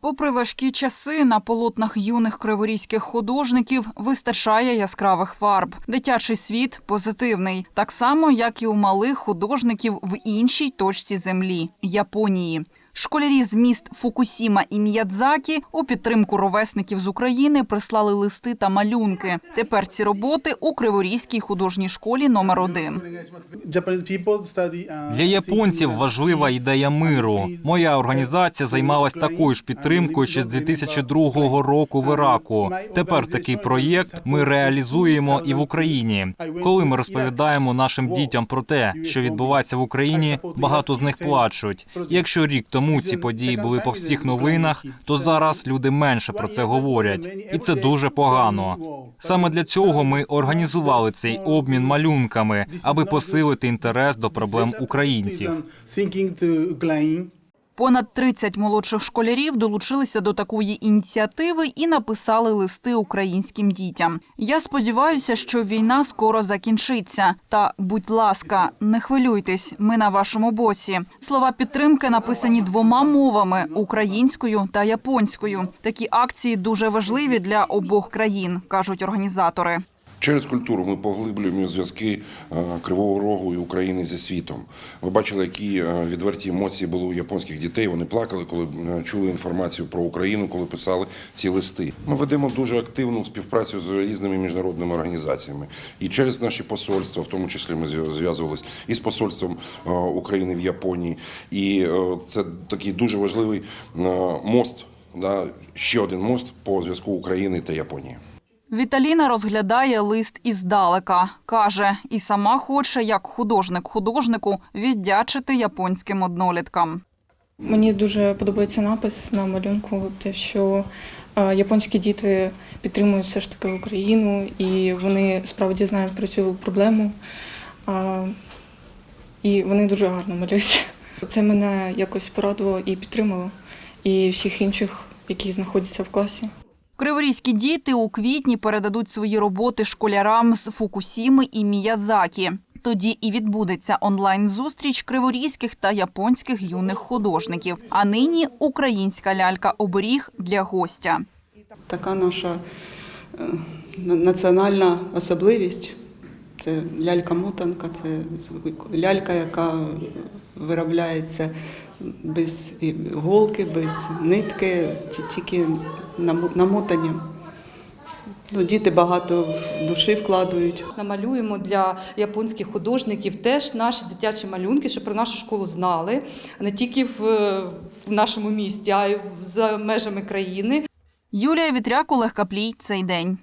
Попри важкі часи, на полотнах юних криворізьких художників вистачає яскравих фарб. Дитячий світ позитивний, так само як і у малих художників в іншій точці землі Японії. Школярі з міст Фукусіма і Міядзакі у підтримку ровесників з України прислали листи та малюнки. Тепер ці роботи у Криворізькій художній школі номер 1 Для японців важлива ідея миру. Моя організація займалась такою ж підтримкою ще з 2002 року в Іраку. Тепер такий проєкт ми реалізуємо і в Україні. Коли ми розповідаємо нашим дітям про те, що відбувається в Україні, багато з них плачуть. Якщо рік тому ці події були по всіх новинах, то зараз люди менше про це говорять, і це дуже погано. Саме для цього ми організували цей обмін малюнками, аби посилити інтерес до проблем українців. Понад 30 молодших школярів долучилися до такої ініціативи і написали листи українським дітям. Я сподіваюся, що війна скоро закінчиться. Та, будь ласка, не хвилюйтесь, ми на вашому боці. Слова підтримки написані двома мовами українською та японською. Такі акції дуже важливі для обох країн, кажуть організатори. Через культуру ми поглиблюємо зв'язки е, Кривого Рогу і України зі світом. Ви бачили, які е, відверті емоції були у японських дітей. Вони плакали, коли е, чули інформацію про Україну, коли писали ці листи. Ми ведемо дуже активну співпрацю з різними міжнародними організаціями. І через наші посольства, в тому числі ми зв'язувалися і з посольством України в Японії. І це такий дуже важливий мост, ще один мост по зв'язку України та Японії. Віталіна розглядає лист іздалека. Каже, і сама хоче, як художник художнику, віддячити японським одноліткам. Мені дуже подобається напис на малюнку, те, що японські діти підтримують все ж таки Україну, і вони справді знають про цю проблему. І вони дуже гарно малюють. Це мене якось порадувало і підтримало, і всіх інших, які знаходяться в класі. Криворізькі діти у квітні передадуть свої роботи школярам з Фукусіми і Міядзакі. Тоді і відбудеться онлайн-зустріч криворізьких та японських юних художників. А нині українська лялька оберіг для гостя. Така наша е, національна особливість. Це лялька-мотанка, це лялька, яка виробляється без голки, без нитки, тільки намо- намотанням. Ну, діти багато душі вкладають. Намалюємо для японських художників теж наші дитячі малюнки, щоб про нашу школу знали не тільки в, в нашому місті, а й за межами країни. Юлія Вітряк, Олег Каплій. Цей день.